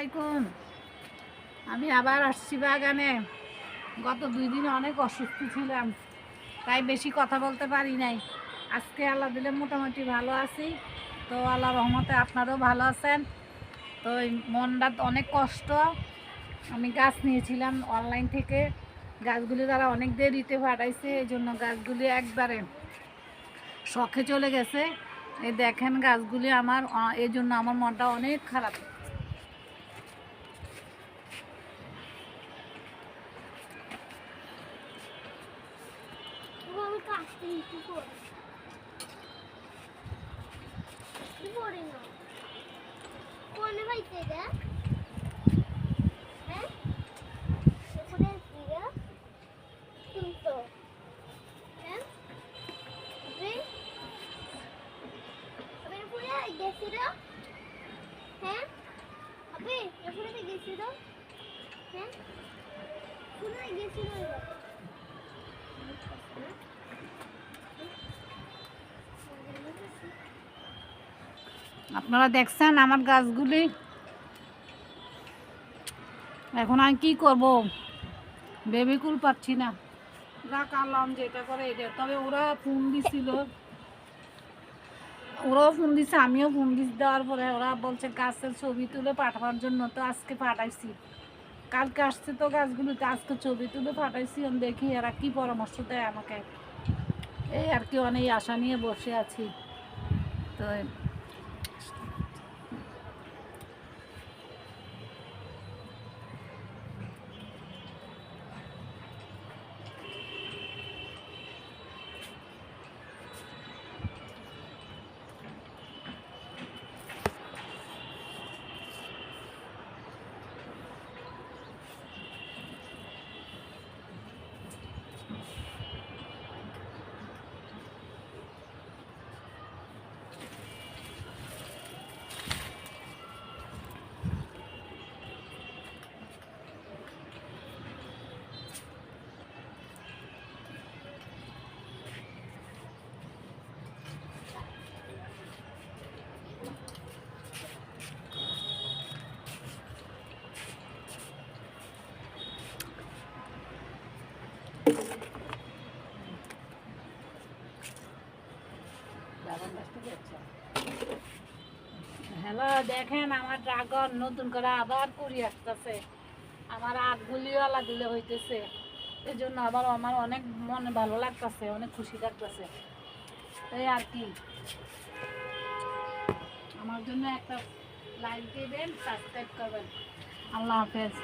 আলাইকুম। আমি আবার আসছি বাগানে। গত দুই দিন অনেক অসুস্থ ছিলাম, তাই বেশি কথা বলতে পারি নাই। আজকে আল্লাহ দিলে মোটামুটি ভালো আছি। তো আল্লাহ রহমতে আপনারাও ভালো আছেন। তো মনটা অনেক কষ্ট। আমি গাছ নিয়েছিলাম অনলাইন থেকে। গাছগুলি তারা অনেক দেরিতে পাঠাইছে এই জন্য গাছগুলি একবারে শখে চলে গেছে। এই দেখেন গাছগুলি আমার এই জন্য আমার মনটা অনেক খারাপ। কাটতে একটু করে করে না কোনে পাইতে রে হ্যাঁ এখানে কি রে তো হ্যাঁ আপনি আপনি পুরো গেছি হ্যাঁ আপনি গেছি হ্যাঁ পুরো গেছি রে আপনারা দেখছেন আমার গাছগুলি। এখন আমি কী করব? বেবিকুল পাচ্ছি না। যা কারলাম যেটা করে এটা। তবে ওরা ফোন দিছিল। ওরাও ফোন দিছে, আমিও ফোন দিছি দেওয়ার পরে ওরা বলছে গাছের ছবি তুলে পাঠাবার জন্য তো আজকে পাঠাইছি। কালকে আসছে তো গাছগুলোতে, আজকে ছবি তুলে পাঠাইছি দেখি এরা কি পরামর্শ দেয় আমাকে। এই আর কি, অনেক আশা নিয়ে বসে আছি। তো হ্যালো, দেখেন আমার ড্রাগন নতুন করে আবার কুড়ি আসতেছে। আমার আটগুলিও আলা দিলে হইতেছে। এই জন্য আবার আমার অনেক মনে ভালো লাগতেছে, অনেক খুশি লাগতেছে। এই আর কি। আমার জন্য একটা লাইক দিবেন সাবস্ক্রাইব করবেন। আল্লাহ হাফেজ।